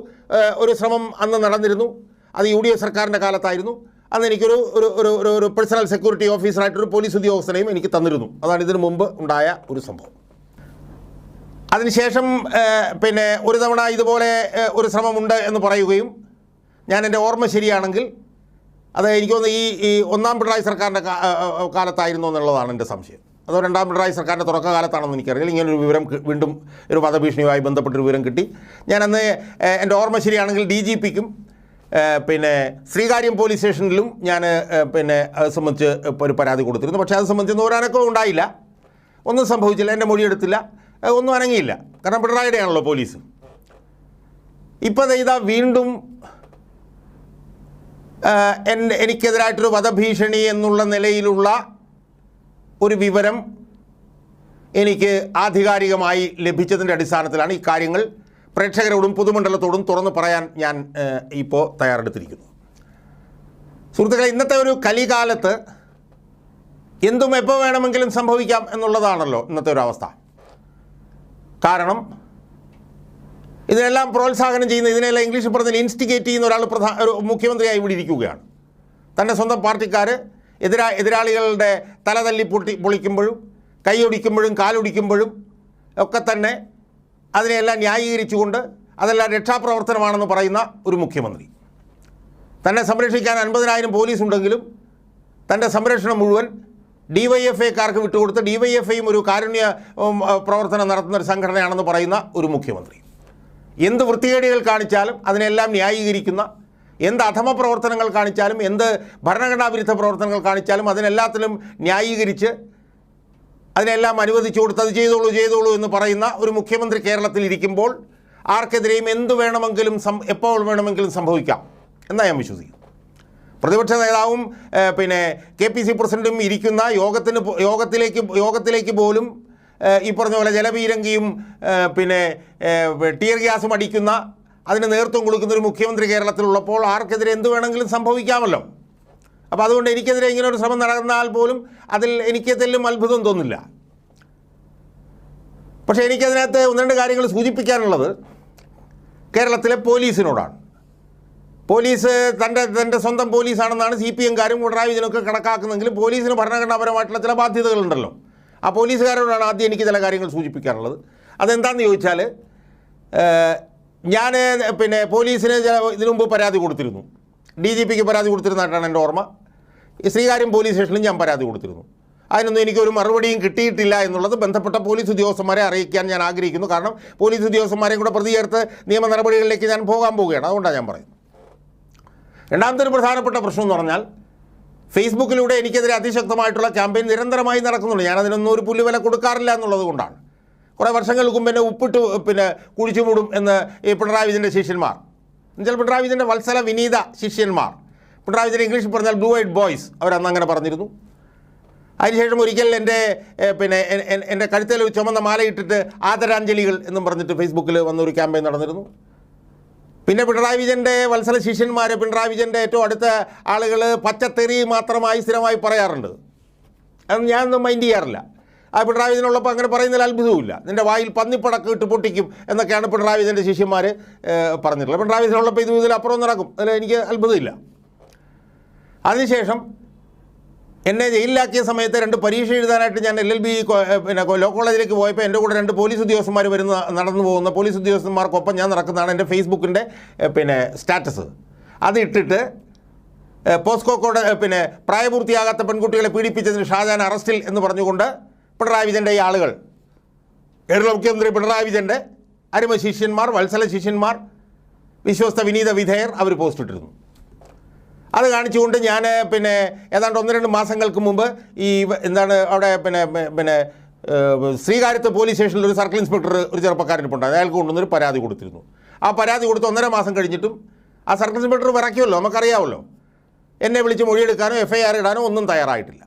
ഒരു ശ്രമം അന്ന് നടന്നിരുന്നു. അത് യു ഡി എഫ് സർക്കാരിന്റെ കാലത്തായിരുന്നു. അന്ന് എനിക്കൊരു ഒരു ഒരു ഒരു പേഴ്സണൽ സെക്യൂരിറ്റി ഓഫീസറായിട്ടൊരു പോലീസ് ഉദ്യോഗസ്ഥനെയും എനിക്ക് തന്നിരുന്നു. അതാണ് ഇതിനു മുമ്പ് ഉണ്ടായ ഒരു സംഭവം. അതിനുശേഷം പിന്നെ ഒരു തവണ ഇതുപോലെ ഒരു ശ്രമമുണ്ട് എന്ന് പറയുകയും ഞാൻ എന്റെ ഓർമ്മ ശരിയാണെങ്കിൽ അത് എനിക്ക് തോന്നുന്നു ഈ ഈ ഒന്നാം പിണറായി സർക്കാരിന്റെ കാലത്തായിരുന്നു എന്നുള്ളതാണ് എന്റെ സംശയം. അതോ രണ്ടാം പിണറായി സർക്കാരിന്റെ തുടക്കകാലത്താണെന്ന് എനിക്കറിയില്ല. ഇങ്ങനൊരു വിവരം വീണ്ടും ഒരു വധഭീഷണിയുമായി ബന്ധപ്പെട്ടൊരു വിവരം കിട്ടി. ഞാനന്ന് എന്റെ ഓർമ്മ ശരിയാണെങ്കിൽ ഡി ജി പിക്കും പിന്നെ ശ്രീകാര്യം പോലീസ് സ്റ്റേഷനിലും ഞാൻ പിന്നെ അത് സംബന്ധിച്ച് ഒരു പരാതി കൊടുത്തിരുന്നു. പക്ഷേ അത് സംബന്ധിച്ച് ഒരനക്കവും ഉണ്ടായില്ല. ഒന്നും സംഭവിച്ചില്ല. എന്റെ മൊഴിയെടുത്തില്ല. ഒന്നും അനങ്ങിയില്ല. കാരണം പിണറായിയുടെ ആണല്ലോ പോലീസ്. ഇപ്പം ഇതാ വീണ്ടും എന്റെ എനിക്കെതിരായിട്ടൊരു വധഭീഷണി എന്നുള്ള നിലയിലുള്ള ഒരു വിവരം എനിക്ക് ആധികാരികമായി ലഭിച്ചതിന്റെ അടിസ്ഥാനത്തിലാണ് ഈ കാര്യങ്ങൾ പ്രേക്ഷകരോടും പൊതുമണ്ഡലത്തോടും തുറന്ന് പറയാൻ ഞാൻ ഇപ്പോൾ തയ്യാറെടുത്തിരിക്കുന്നു. സുഹൃത്തുക്കളെ ഇന്നത്തെ ഒരു കലികാലത്ത് എന്തും എപ്പോൾ വേണമെങ്കിലും സംഭവിക്കാം എന്നുള്ളതാണല്ലോ ഇന്നത്തെ ഒരു അവസ്ഥ. കാരണം ഇതിനെല്ലാം പ്രോത്സാഹനം ചെയ്യുന്ന ഇതിനെല്ലാം ഇംഗ്ലീഷിൽ പറഞ്ഞാൽ ഇൻസ്റ്റിഗേറ്റ് ചെയ്യുന്ന ഒരാൾ പ്രധാന ഒരു മുഖ്യമന്ത്രിയായി ഇവിടെ ഇരിക്കുകയാണ്. തന്റെ സ്വന്തം പാർട്ടിക്കാർ എതിരാ എതിരാളികളുടെ തല തല്ലി പൊട്ടി പൊളിക്കുമ്പോഴും കൈയൊടിക്കുമ്പോഴും കാലൊടിക്കുമ്പോഴും ഒക്കെ തന്നെ അതിനെയെല്ലാം ന്യായീകരിച്ചുകൊണ്ട് അതെല്ലാം രക്ഷാപ്രവർത്തനമാണെന്ന് പറയുന്ന ഒരു മുഖ്യമന്ത്രി. തന്നെ സംരക്ഷിക്കാൻ അൻപതിനായിരം പോലീസ് ഉണ്ടെങ്കിലും തന്റെ സംരക്ഷണം മുഴുവൻ ഡി വൈ എഫ് ഐക്കാർക്ക് വിട്ടുകൊടുത്ത് ഡി വൈ എഫ് ഐയും ഒരു കാരുണ്യ പ്രവർത്തനം നടത്തുന്ന ഒരു സംഘടനയാണെന്ന് പറയുന്ന ഒരു മുഖ്യമന്ത്രി. എന്ത് വൃത്തികേടുകൾ കാണിച്ചാലും അതിനെല്ലാം ന്യായീകരിക്കുന്ന എന്ത് അധമ പ്രവർത്തനങ്ങൾ കാണിച്ചാലും എന്ത് ഭരണഘടനാവിരുദ്ധ പ്രവർത്തനങ്ങൾ കാണിച്ചാലും അതിനെല്ലാത്തിലും ന്യായീകരിച്ച് അതിനെല്ലാം അനുവദിച്ചു കൊടുത്ത് അത് ചെയ്തോളൂ ചെയ്തോളൂ എന്ന് പറയുന്ന ഒരു മുഖ്യമന്ത്രി കേരളത്തിൽ ഇരിക്കുമ്പോൾ ആർക്കെതിരെയും എന്ത് വേണമെങ്കിലും എപ്പോൾ വേണമെങ്കിലും സംഭവിക്കാം എന്നാണ് ഞാൻ വിശ്വസിക്കുന്നു. പ്രതിപക്ഷ നേതാവും പിന്നെ കെ പി സി പ്രസിഡന്റും ഇരിക്കുന്ന യോഗത്തിന് യോഗത്തിലേക്ക് യോഗത്തിലേക്ക് പോലും ഈ പറഞ്ഞ പോലെ ജലപീരങ്കിയും പിന്നെ ടിയർ ഗ്യാസും അടിക്കുന്ന അതിന് നേതൃത്വം കൊടുക്കുന്ന ഒരു മുഖ്യമന്ത്രി കേരളത്തിലുള്ളപ്പോൾ ആർക്കെതിരെ എന്ത് വേണമെങ്കിലും സംഭവിക്കാമല്ലോ. അപ്പോൾ അതുകൊണ്ട് എനിക്കെതിരെ ഇങ്ങനെ ഒരു ശ്രമം നടന്നാൽ പോലും അതിൽ എനിക്ക് തെല്ലും അത്ഭുതം തോന്നില്ല. പക്ഷേ എനിക്കതിനകത്ത് ഒന്ന് രണ്ട് കാര്യങ്ങൾ സൂചിപ്പിക്കാനുള്ളത് കേരളത്തിലെ പോലീസിനോടാണ്. പോലീസ് തന്റെ തന്റെ സ്വന്തം പോലീസാണെന്നാണ് സി പി എംകാരും പിണറായി വിജയനൊക്കെ കണക്കാക്കുന്നെങ്കിലും പോലീസിന് ഭരണഘടനാപരമായിട്ടുള്ള ചില ബാധ്യതകളുണ്ടല്ലോ. ആ പോലീസുകാരോടാണ് ആദ്യം എനിക്ക് ചില കാര്യങ്ങൾ സൂചിപ്പിക്കാനുള്ളത്. അതെന്താണെന്ന് ചോദിച്ചാൽ ഞാൻ പിന്നെ പോലീസിന് ചില ഇതിനു മുമ്പ് പരാതി കൊടുത്തിരുന്നു. ഡി ജി പിക്ക് പരാതി കൊടുത്തിരുന്നതായിട്ടാണ് എന്റെ ഓർമ്മ. ശ്രീകാര്യം പോലീസ് സ്റ്റേഷനിലും ഞാൻ പരാതി കൊടുത്തിരുന്നു. അതിനൊന്നും എനിക്കൊരു മറുപടിയും കിട്ടിയിട്ടില്ല എന്നുള്ളത് ബന്ധപ്പെട്ട പോലീസ് ഉദ്യോഗസ്ഥന്മാരെ അറിയിക്കാൻ ഞാൻ ആഗ്രഹിക്കുന്നു. കാരണം പോലീസ് ഉദ്യോഗസ്ഥന്മാരെയും കൂടെ പ്രതി ചേർത്ത് നിയമ നടപടികളിലേക്ക് ഞാൻ പോകാൻ പോവുകയാണ്. അതുകൊണ്ടാണ് ഞാൻ പറയുന്നത്. രണ്ടാമത്തെ ഒരു പ്രധാനപ്പെട്ട പ്രശ്നം എന്ന് പറഞ്ഞാൽ ഫേസ്ബുക്കിലൂടെ എനിക്കെതിരെ അതിശക്തമായിട്ടുള്ള ക്യാമ്പയിൻ നിരന്തരമായി നടക്കുന്നുണ്ട്. ഞാൻ അതിനൊന്നും ഒരു പുല്ലുവില കൊടുക്കാറില്ല എന്നുള്ളത് കൊണ്ടാണ്. കുറേ വർഷങ്ങൾക്ക് മുമ്പ് എന്നെ ഉപ്പിട്ട് പിന്നെ കുഴിച്ചു മൂടും എന്ന് ഈ പിണറായി വിജയന്റെ ശിഷ്യന്മാർ. എന്നുവെച്ചാൽ പിണറായി വിജയന്റെ വത്സല വിനീത ശിഷ്യന്മാർ. പിണറായി വിജയൻ ഇംഗ്ലീഷിൽ പറഞ്ഞാൽ ബ്ലൂ വൈറ്റ് ബോയ്സ് അവരന്ന് അങ്ങനെ പറഞ്ഞിരുന്നു. അതിനുശേഷം ഒരിക്കൽ എന്റെ പിന്നെ എന്റെ കഴുത്തിൽ ചുമന്ന മാലയിട്ടിട്ട് ആദരാഞ്ജലികൾ എന്നും പറഞ്ഞിട്ട് ഫേസ്ബുക്കിൽ വന്നൊരു ക്യാമ്പയിൻ നടന്നിരുന്നു. പിന്നെ പിണറായി വിജയന്റെ വത്സല ശിഷ്യന്മാർ പിണറായി വിജയന്റെ ഏറ്റവും അടുത്ത ആളുകൾ പച്ചത്തെറി മാത്രമായി സ്ഥിരമായി പറയാറുണ്ട്. അത് ഞാനൊന്നും മൈൻഡ് ചെയ്യാറില്ല. ആ പിണറായി വിജയനുള്ളപ്പോൾ അങ്ങനെ പറയുന്നതിൽ അത്ഭുതവുമില്ല. നിന്റെ വായിൽ പന്നിപ്പടക്ക് ഇട്ട് പൊട്ടിക്കും എന്നൊക്കെയാണ് പിണറായി വിജയന്റെ ശിഷ്യന്മാർ പറഞ്ഞിട്ടുള്ളത്. പിണറായി വിജയനുള്ളപ്പോൾ ഇത് അപ്പുറം നടക്കും. അതിൽ എനിക്ക് അത്ഭുതമില്ല. അതിനുശേഷം എന്നെ ജയിലിലാക്കിയ സമയത്ത് രണ്ട് പരീക്ഷ എഴുതാനായിട്ട് ഞാൻ എൽ എൽ ബി പിന്നെ ലോ കോളേജിലേക്ക് പോയപ്പോൾ എന്റെ കൂടെ രണ്ട് പോലീസ് ഉദ്യോഗസ്ഥന്മാർ വരുന്ന നടന്നു പോകുന്ന പോലീസ് ഉദ്യോഗസ്ഥന്മാർക്കൊപ്പം ഞാൻ നടക്കുന്നതാണ് എന്റെ ഫേസ്ബുക്കിന്റെ പിന്നെ സ്റ്റാറ്റസ്. അത് ഇട്ടിട്ട് പോസ്കോ കോഡ് പിന്നെ പ്രായപൂർത്തിയാകാത്ത പെൺകുട്ടികളെ പീഡിപ്പിച്ചതിന് ഷാജാൻ അറസ്റ്റിൽ എന്ന് പറഞ്ഞുകൊണ്ട് പിണറായി വിജയന്റെ ഈ ആളുകൾ കേരള മുഖ്യമന്ത്രി പിണറായി വിജയന്റെ അരുമ ശിഷ്യന്മാർ വത്സല ശിഷ്യന്മാർ വിശ്വസ്ത വിനീത വിധേയർ അവർ പോസ്റ്റ് ഇട്ടിരുന്നു. അത് കാണിച്ചുകൊണ്ട് ഞാൻ പിന്നെ ഏതാണ്ട് ഒന്ന് രണ്ട് മാസങ്ങൾക്ക് മുമ്പ് ഈ എന്താണ് അവിടെ പിന്നെ പിന്നെ ശ്രീകാര്യത്ത് പോലീസ് സ്റ്റേഷനിൽ ഒരു സർക്കിൾ ഇൻസ്പെക്ടർ ഒരു ചെറുപ്പക്കാരനിപ്പുണ്ടായി അയാൾക്ക് കൊണ്ടുവന്നൊരു പരാതി കൊടുത്തിരുന്നു. ആ പരാതി കൊടുത്ത് ഒന്നര മാസം കഴിഞ്ഞിട്ടും ആ സർക്കിൾ ഇൻസ്പെക്ടർ വിറയ്ക്കുമല്ലോ നമുക്കറിയാമല്ലോ. എന്നെ വിളിച്ച് മൊഴിയെടുക്കാനോ എഫ് ഐ ആർ ഇടാനോ ഒന്നും തയ്യാറായിട്ടില്ല.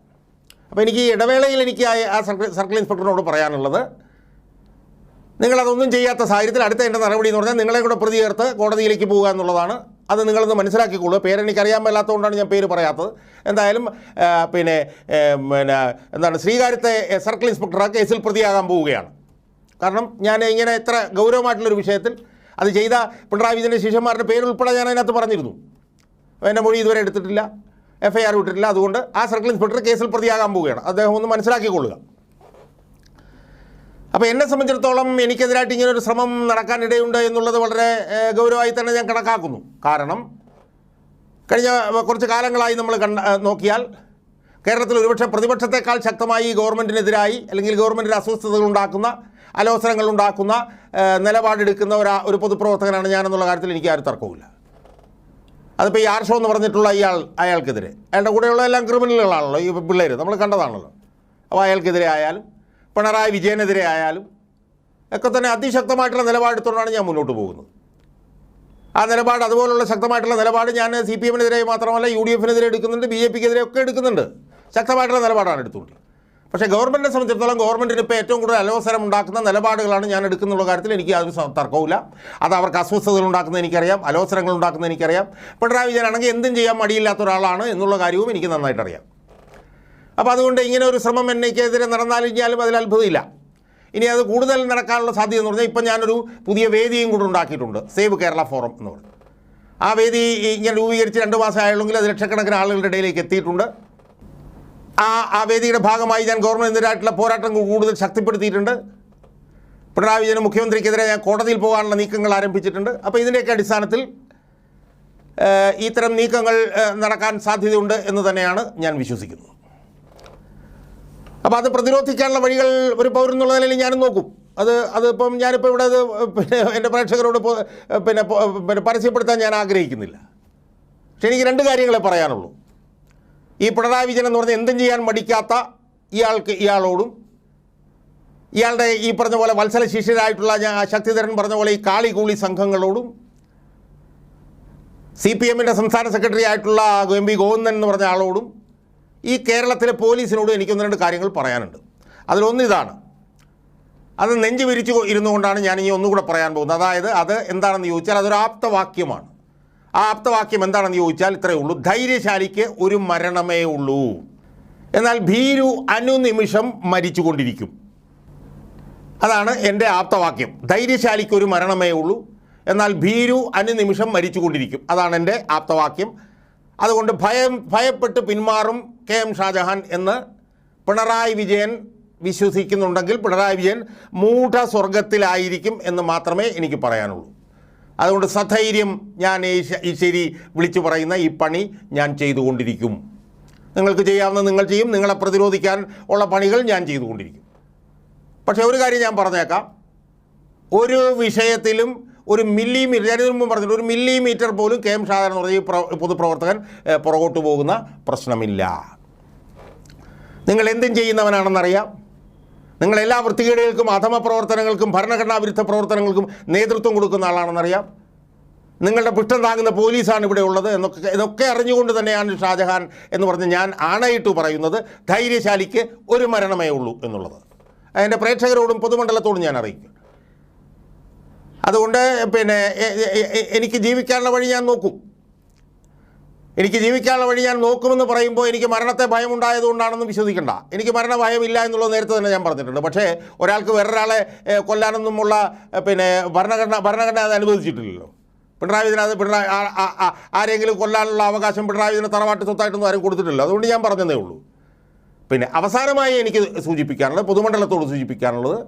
അപ്പോൾ എനിക്ക് ഇടവേളയിൽ എനിക്ക് ആ സർക്കിൾ സർക്കിൾ ഇൻസ്പെക്ടറിനോട് പറയാനുള്ളത് നിങ്ങളതൊന്നും ചെയ്യാത്ത സാഹചര്യത്തിൽ അടുത്ത എന്റെ നടപടി എന്ന് പറഞ്ഞാൽ നിങ്ങളെ കൂടെ പ്രതി ചേർത്ത് കോടതിയിലേക്ക് പോകുക എന്നുള്ളതാണ് അത് നിങ്ങളൊന്ന് മനസ്സിലാക്കിക്കോളൂ. പേരെനിക്കറിയാൻ മേലാത്തതുകൊണ്ടാണ് ഞാൻ പേര് പറയാത്തത്. എന്തായാലും പിന്നെ പിന്നെ എന്താണ് ശ്രീകാര്യത്തെ സർക്കിൾ ഇൻസ്പെക്ടർ കേസിൽ പ്രതിയാകാൻ പോവുകയാണ്. കാരണം ഞാൻ ഇങ്ങനെ ഇത്ര ഗൗരവമായിട്ടുള്ളൊരു വിഷയത്തിൽ അത് ചെയ്ത പിണറായി വിജയന്റെ ശിഷ്യന്മാരുടെ പേരുൾപ്പെടെ ഞാൻ അതിനകത്ത് പറഞ്ഞിരുന്നു. എന്റെ മൊഴി ഇതുവരെ എടുത്തിട്ടില്ല. എഫ് ഐ ആർ വിട്ടിട്ടില്ല. അതുകൊണ്ട് ആ സർക്കിൾ ഇൻസ്പെക്ടർ കേസിൽ പ്രതിയാകാൻ പോവുകയാണ്. അദ്ദേഹം ഒന്ന് മനസ്സിലാക്കിക്കൊള്ളുക. അപ്പോൾ എന്നെ സംബന്ധിച്ചിടത്തോളം എനിക്കെതിരായിട്ട് ഇങ്ങനൊരു ശ്രമം നടക്കാനിടയുണ്ട് എന്നുള്ളത് വളരെ ഗൗരവമായി തന്നെ ഞാൻ കണക്കാക്കുന്നു. കാരണം കഴിഞ്ഞ കുറച്ച് കാലങ്ങളായി നമ്മൾ കണ്ട നോക്കിയാൽ കേരളത്തിൽ ഒരുപക്ഷെ പ്രതിപക്ഷത്തെക്കാൾ ശക്തമായി ഗവൺമെന്റിനെതിരായി അല്ലെങ്കിൽ ഗവൺമെന്റിന്റെ അസ്വസ്ഥതകൾ ഉണ്ടാക്കുന്ന അലോസരങ്ങൾ ഉണ്ടാക്കുന്ന നിലപാടെടുക്കുന്ന ഒരു ഒരു പൊതുപ്രവർത്തകനാണ് ഞാനെന്നുള്ള കാര്യത്തിൽ എനിക്ക് ആരും തർക്കവുമില്ല. അതിപ്പോൾ ഈ ആർഷോ എന്ന് പറഞ്ഞിട്ടുള്ള ഇയാൾ അയാൾക്കെതിരെ. അയാളുടെ കൂടെയുള്ള എല്ലാം ക്രിമിനലുകളാണല്ലോ ഈ പിള്ളേർ നമ്മൾ കണ്ടതാണല്ലോ. അപ്പോൾ അയാൾക്കെതിരെ ആയാലും പിണറായി വിജയനെതിരെ ആയാലും ഒക്കെ തന്നെ അതിശക്തമായിട്ടുള്ള നിലപാടെടുത്തുകൊണ്ടാണ് ഞാൻ മുന്നോട്ട് പോകുന്നത്. ആ നിലപാട് അതുപോലുള്ള ശക്തമായിട്ടുള്ള നിലപാട് ഞാൻ സി പി എമ്മിനെതിരെ മാത്രമല്ല യു ഡി എഫിനെതിരെ എടുക്കുന്നുണ്ട് ബി ജെ പിക്കെതിരെ ഒക്കെ എടുക്കുന്നുണ്ട്. ശക്തമായിട്ടുള്ള നിലപാടാണ് എടുത്തുകൊണ്ട് പക്ഷേ ഗവൺമെന്റിനെ സംബന്ധിച്ചിടത്തോളം ഗവൺമെന്റിന് ഇപ്പോൾ ഏറ്റവും കൂടുതൽ അലോസരം ഉണ്ടാക്കുന്ന നിലപാടുകളാണ് ഞാൻ എടുക്കുന്നുള്ള കാര്യത്തിൽ എനിക്ക് യാതൊരു തർക്കവുമില്ല. അത് അവർക്ക് അസ്വസ്ഥതകൾ ഉണ്ടാക്കുന്നത് എനിക്കറിയാം അലോസരങ്ങൾ ഉണ്ടാക്കുന്നത് എനിക്കറിയാം. പിണറായി വിജയനാണെങ്കിൽ എന്തും ചെയ്യാൻ മടിയില്ലാത്ത ഒരാളാണ് എന്നുള്ള കാര്യവും എനിക്ക് നന്നായിട്ട് അറിയാം അപ്പോൾ അതുകൊണ്ട് ഇങ്ങനെ ഒരു ശ്രമം എന്നേക്കെതിരെ നടന്നാലിഞ്ഞാലും അതിൽ അത്ഭുതമില്ല. ഇനി അത് കൂടുതൽ നടക്കാനുള്ള സാധ്യത എന്ന് പറഞ്ഞാൽ ഇപ്പം ഞാനൊരു പുതിയ വേദിയും കൂടെ ഉണ്ടാക്കിയിട്ടുണ്ട്. സേവ് കേരള ഫോറം എന്ന് പറഞ്ഞു. ആ വേദി ഇങ്ങനെ രൂപീകരിച്ച് രണ്ട് മാസം ആയുള്ളെങ്കിൽ അത് ലക്ഷക്കണക്കിന് ആളുകളുടെ ഇടയിലേക്ക് എത്തിയിട്ടുണ്ട്. ആ ആ വേദിയുടെ ഭാഗമായി ഞാൻ ഗവൺമെന്റിനെതിരായിട്ടുള്ള പോരാട്ടം കൂടുതൽ ശക്തിപ്പെടുത്തിയിട്ടുണ്ട്. പിണറായി വിജയന് മുഖ്യമന്ത്രിക്കെതിരെ ഞാൻ കോടതിയിൽ പോകാനുള്ള നീക്കങ്ങൾ ആരംഭിച്ചിട്ടുണ്ട്. അപ്പോൾ ഇതിന്റെയൊക്കെ അടിസ്ഥാനത്തിൽ ഇത്തരം നീക്കങ്ങൾ നടക്കാൻ സാധ്യതയുണ്ട് എന്ന് തന്നെയാണ് ഞാൻ വിശ്വസിക്കുന്നത്. അപ്പോൾ അത് പ്രതിരോധിക്കാനുള്ള വഴികൾ ഒരു പൗരൻ എന്നുള്ള നിലയിൽ ഞാനും നോക്കും. അത് അതിപ്പം ഞാനിപ്പോൾ ഇവിടെ അത് പിന്നെ എന്റെ പ്രേക്ഷകരോട് പിന്നെ പിന്നെ പരസ്യപ്പെടുത്താൻ ഞാൻ ആഗ്രഹിക്കുന്നില്ല. പക്ഷേ എനിക്ക് രണ്ട് കാര്യങ്ങളെ പറയാനുള്ളൂ. ഈ പിണറായി വിജയൻ എന്ന് പറഞ്ഞാൽ എന്തും ചെയ്യാൻ മടിക്കാത്ത ഇയാൾക്ക് ഇയാളോടും ഇയാളുടെ ഈ പറഞ്ഞ പോലെ വത്സല ശിഷ്യരായിട്ടുള്ള ഞാൻ ശക്തിധരൻ പറഞ്ഞ പോലെ ഈ കാളി കൂളി സംഘങ്ങളോടും സി പി എമ്മിന്റെ സംസ്ഥാന സെക്രട്ടറി ആയിട്ടുള്ള എം പി ഗോവിന്ദൻ എന്ന് പറഞ്ഞ ആളോടും ഈ കേരളത്തിലെ പോലീസിനോട് എനിക്കൊന്ന് രണ്ട് കാര്യങ്ങൾ പറയാനുണ്ട്. അതിലൊന്നിതാണ് അത് നെഞ്ച് വിരിച്ചു ഇരുന്നു കൊണ്ടാണ് ഞാൻ ഇനി ഒന്നുകൂടെ പറയാൻ പോകുന്നത്. അതായത് അത് എന്താണെന്ന് ചോദിച്ചാൽ അതൊരു ആപ്തവാക്യമാണ്. ആ ആപ്തവാക്യം എന്താണെന്ന് ചോദിച്ചാൽ ഇത്രയേ ഉള്ളൂ. ധൈര്യശാലിക്ക് ഒരു മരണമേ ഉള്ളൂ. എന്നാൽ ഭീരു അനുനിമിഷം മരിച്ചുകൊണ്ടിരിക്കും. അതാണ് എന്റെ ആപ്തവാക്യം. ധൈര്യശാലിക്ക് ഒരു മരണമേ ഉള്ളൂ. എന്നാൽ ഭീരു അനുനിമിഷം മരിച്ചുകൊണ്ടിരിക്കും. അതാണ് എന്റെ ആപ്തവാക്യം. അതുകൊണ്ട് ഭയം ഭയപ്പെട്ട് പിന്മാറും കെ എം ഷാജഹാൻ എന്ന് പിണറായി വിജയൻ വിശ്വസിക്കുന്നുണ്ടെങ്കിൽ പിണറായി വിജയൻ മൂഢ സ്വർഗത്തിലായിരിക്കും എന്ന് മാത്രമേ എനിക്ക് പറയാനുള്ളൂ. അതുകൊണ്ട് സധൈര്യം ഞാൻ ഈ ശരി വിളിച്ചു പറയുന്ന ഈ പണി ഞാൻ ചെയ്തുകൊണ്ടിരിക്കും. നിങ്ങൾക്ക് ചെയ്യാവുന്ന നിങ്ങൾ ചെയ്യും നിങ്ങളെ പ്രതിരോധിക്കാൻ ഉള്ള പണികൾ ഞാൻ ചെയ്തുകൊണ്ടിരിക്കും. പക്ഷേ ഒരു കാര്യം ഞാൻ പറഞ്ഞേക്കാം. ഒരു വിഷയത്തിലും ഒരു മില്ലിമീറ്റർ ഇതിനു മുമ്പ് പറഞ്ഞിട്ട് ഒരു മില്ലിമീറ്റർ പോലും കെ എം ഷാജഹാൻ എന്ന് പറഞ്ഞ ഈ പൊതുപ്രവർത്തകൻ പുറകോട്ട് പോകുന്ന പ്രശ്നമില്ല. നിങ്ങൾ എന്തും ചെയ്യുന്നവനാണെന്നറിയാം. നിങ്ങൾ എല്ലാ വൃത്തികേടുകൾക്കും അധമ പ്രവർത്തനങ്ങൾക്കും ഭരണഘടനാ വിരുദ്ധ പ്രവർത്തനങ്ങൾക്കും നേതൃത്വം കൊടുക്കുന്ന ആളാണെന്നറിയാം. നിങ്ങളുടെ പിഷ്ടം താങ്ങുന്ന പോലീസാണ് ഇവിടെ ഉള്ളത് എന്നൊക്കെ ഇതൊക്കെ അറിഞ്ഞുകൊണ്ട് തന്നെയാണ് ഷാജഹാൻ എന്ന് പറഞ്ഞ് ഞാൻ ആണയിട്ട് പറയുന്നത്. ധൈര്യശാലിക്ക് ഒരു മരണമേ ഉള്ളൂ എന്നുള്ളത്. അതിന്റെ പ്രേക്ഷകരോടും പൊതുമണ്ഡലത്തോടും ഞാൻ അറിയിക്കും. അതുകൊണ്ട് പിന്നെ എനിക്ക് ജീവിക്കാനുള്ള വഴി ഞാൻ നോക്കും. എനിക്ക് ജീവിക്കാനുള്ള വഴി ഞാൻ നോക്കുമെന്ന് പറയുമ്പോൾ എനിക്ക് മരണത്തെ ഭയമുണ്ടായതുകൊണ്ടാണെന്നും വിശ്വസിക്കണ്ട. എനിക്ക് മരണ ഭയമില്ല എന്നുള്ളത് നേരത്തെ തന്നെ ഞാൻ പറഞ്ഞിട്ടുണ്ട്. പക്ഷേ ഒരാൾക്ക് വേറൊരാളെ കൊല്ലാനൊന്നുമുള്ള പിന്നെ ഭരണഘടന ഭരണഘടന അത് അനുവദിച്ചിട്ടില്ലല്ലോ. പിണറായി വിജയൻ അത് പിണറായി ആരെങ്കിലും കൊല്ലാനുള്ള അവകാശം പിണറായി വിജയന് തറവാട്ട് സ്വത്തായിട്ടൊന്നും ആരും കൊടുത്തിട്ടില്ല. അതുകൊണ്ട് ഞാൻ പറഞ്ഞതേ ഉള്ളൂ. പിന്നെ അവസാനമായി എനിക്ക് സൂചിപ്പിക്കാനുള്ളത് പൊതുമണ്ഡലത്തോട് സൂചിപ്പിക്കാനുള്ളത്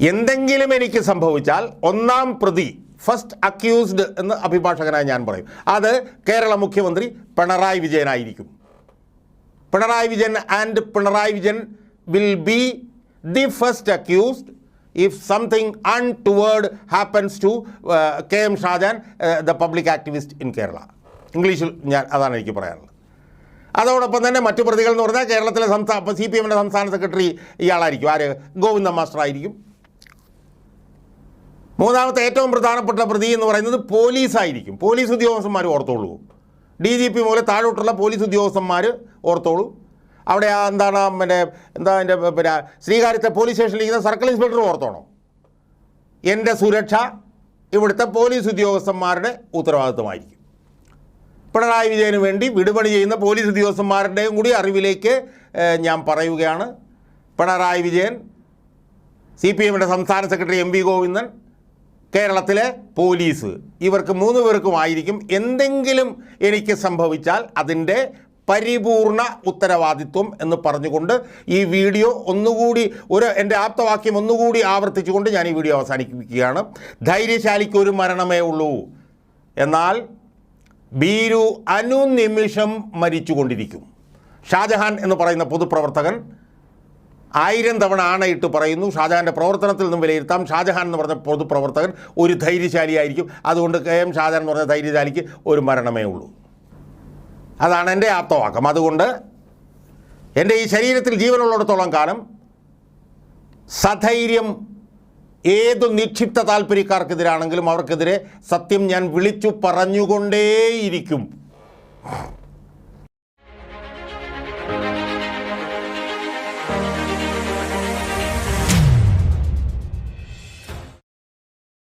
എന്തെങ്കിലും എനിക്ക് സംഭവിച്ചാൽ ഒന്നാം പ്രതി ഫസ്റ്റ് അക്യൂസ്ഡ് എന്ന് അഭിഭാഷകനായി ഞാൻ പറയും. അത് കേരള മുഖ്യമന്ത്രി Pinarayi വിജയനായിരിക്കും. Pinarayi Vijayan and Pinarayi Vijayan will be the first accused if something untoward happens to K M Shajan the public activist in Kerala ഇംഗ്ലീഷിൽ ഞാൻ അതാണ് എനിക്ക് പറയാനുള്ളത്. അതോടൊപ്പം തന്നെ മറ്റു പ്രതികൾ എന്ന് പറഞ്ഞാൽ കേരളത്തിലെ സംസ്ഥാന സി പി എമ്മിന്റെ സംസ്ഥാന സെക്രട്ടറി ഇയാളായിരിക്കും. ആര്? ഗോവിന്ദ മാസ്റ്റർ ആയിരിക്കും മൂന്നാമത്തെ ഏറ്റവും പ്രധാനപ്പെട്ട പ്രതി എന്ന് പറയുന്നത് പോലീസായിരിക്കും. പോലീസ് ഉദ്യോഗസ്ഥന്മാർ ഓർത്തോളൂ. ഡി ജി പി മുതൽ താഴോട്ടുള്ള പോലീസ് ഉദ്യോഗസ്ഥന്മാർ ഓർത്തോളൂ. അവിടെ ആ എന്താണ് പിന്നെ എന്താ അതിന്റെ പിന്നെ ശ്രീകാര്യത്തെ പോലീസ് സ്റ്റേഷനിലിരിക്കുന്ന സർക്കിൾ ഇൻസ്പെക്ടർ ഓർത്തോണം. എന്റെ സുരക്ഷ ഇവിടുത്തെ പോലീസ് ഉദ്യോഗസ്ഥന്മാരുടെ ഉത്തരവാദിത്വമായിരിക്കും. പിണറായി വിജയന് വേണ്ടി വിടുപണി ചെയ്യുന്ന പോലീസ് ഉദ്യോഗസ്ഥന്മാരുടെയും കൂടി അറിവിലേക്ക് ഞാൻ പറയുകയാണ്. പിണറായി വിജയൻ സി പി എമ്മിന്റെ സംസ്ഥാന സെക്രട്ടറി എം വി ഗോവിന്ദൻ കേരളത്തിലെ പോലീസ്. ഇവർക്ക് മൂന്ന് പേർക്കുമായിരിക്കും എന്തെങ്കിലും എനിക്ക് സംഭവിച്ചാൽ അതിന്റെ പരിപൂർണ ഉത്തരവാദിത്വം എന്ന് പറഞ്ഞുകൊണ്ട് ഈ വീഡിയോ ഒന്നുകൂടി ഒരു എന്റെ ആപ്തവാക്യം ഒന്നുകൂടി ആവർത്തിച്ചുകൊണ്ട് ഞാൻ ഈ വീഡിയോ അവസാനിപ്പിക്കുകയാണ്. ധൈര്യശാലിക്ക് ഒരു മരണമേ ഉള്ളൂ. എന്നാൽ ബീരു അനുനിമിഷം മരിച്ചുകൊണ്ടിരിക്കും. ഷാജഹാൻ എന്ന് പറയുന്ന പൊതുപ്രവർത്തകൻ ആയിരം തവണ ആണയിട്ട് പറയുന്നു. ഷാജഹാന്റെ പ്രവർത്തനത്തിൽ നിന്നും വിലയിരുത്താം. ഷാജഹാൻ എന്ന് പറഞ്ഞ പൊതുപ്രവർത്തകൻ ഒരു ധൈര്യശാലിയായിരിക്കും. അതുകൊണ്ട് കെ എം ഷാജഹാൻ എന്ന് പറഞ്ഞ ധൈര്യശാലിക്ക് ഒരു മരണമേ ഉള്ളൂ. അതാണ് എന്റെ ആപ്തവാക്കം. അതുകൊണ്ട് എന്റെ ഈ ശരീരത്തിൽ ജീവനുള്ളിടത്തോളം കാലം സധൈര്യം ഏതു നിക്ഷിപ്ത താല്പര്യക്കാർക്കെതിരാണെങ്കിലും അവർക്കെതിരെ സത്യം ഞാൻ വിളിച്ചു പറഞ്ഞുകൊണ്ടേയിരിക്കും.